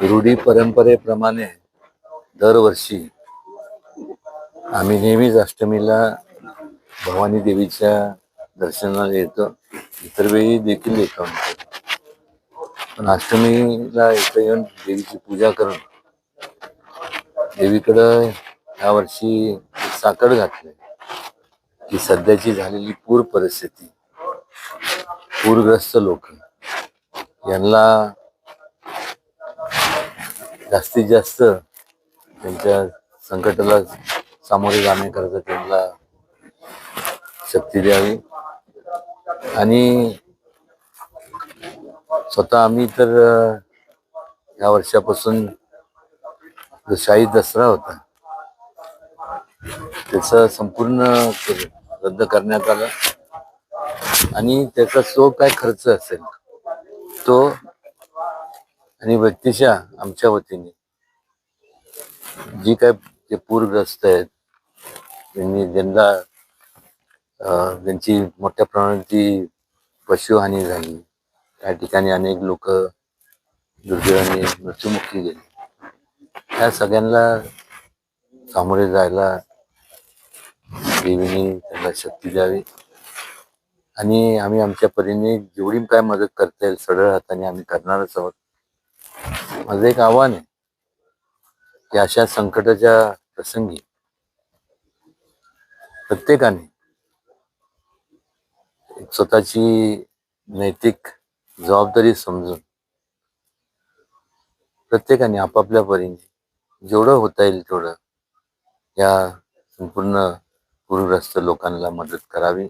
रूढी परंपरेप्रमाणे दरवर्षी आम्ही नेहमीच अष्टमीला भवानी देवीच्या दर्शनाला येतो. इतर वेळी देखील येतो पण अष्टमीला इथं येऊन देवीची पूजा करून देवीकडं ह्या वर्षी साकड घातलंय की सध्याची झालेली पूर परिस्थिती पूरग्रस्त लोक यांना जास्तीत जास्त त्यांच्या संकटाला सामोरे जाण्याकरता त्यांना शक्ती द्यावी. आणि स्वतः आम्ही तर ह्या या वर्षापासून जो शाही दसरा होता त्याचा संपूर्ण रद्द करण्यात आला. आणि त्याचा जो काय खर्च असेल तो आणि व्यक्तिशा आमच्या वतीने जी काय जे पूरग्रस्त आहेत त्यांनी ज्यांना त्यांची ज्यांची मोठ्या प्रमाणाची पशुहानी झाली त्या ठिकाणी अनेक लोक दुर्दैवाने मृत्युमुखी गेले. त्या सगळ्यांना सामोरे जायला देवीने त्यांना शक्ती द्यावी. आणि आम्ही आमच्या परीने जेवढी काय मदत करता येईल सरळ हाताने आम्ही करणारच आहोत. माझं एक आव्हान आहे की अशा संकटाच्या प्रसंगी प्रत्येकाने स्वतःची नैतिक जबाबदारी समजून प्रत्येकाने आपापल्या परीने जेवढं होता येईल तेवढं या संपूर्ण पूरग्रस्त लोकांना मदत करावी.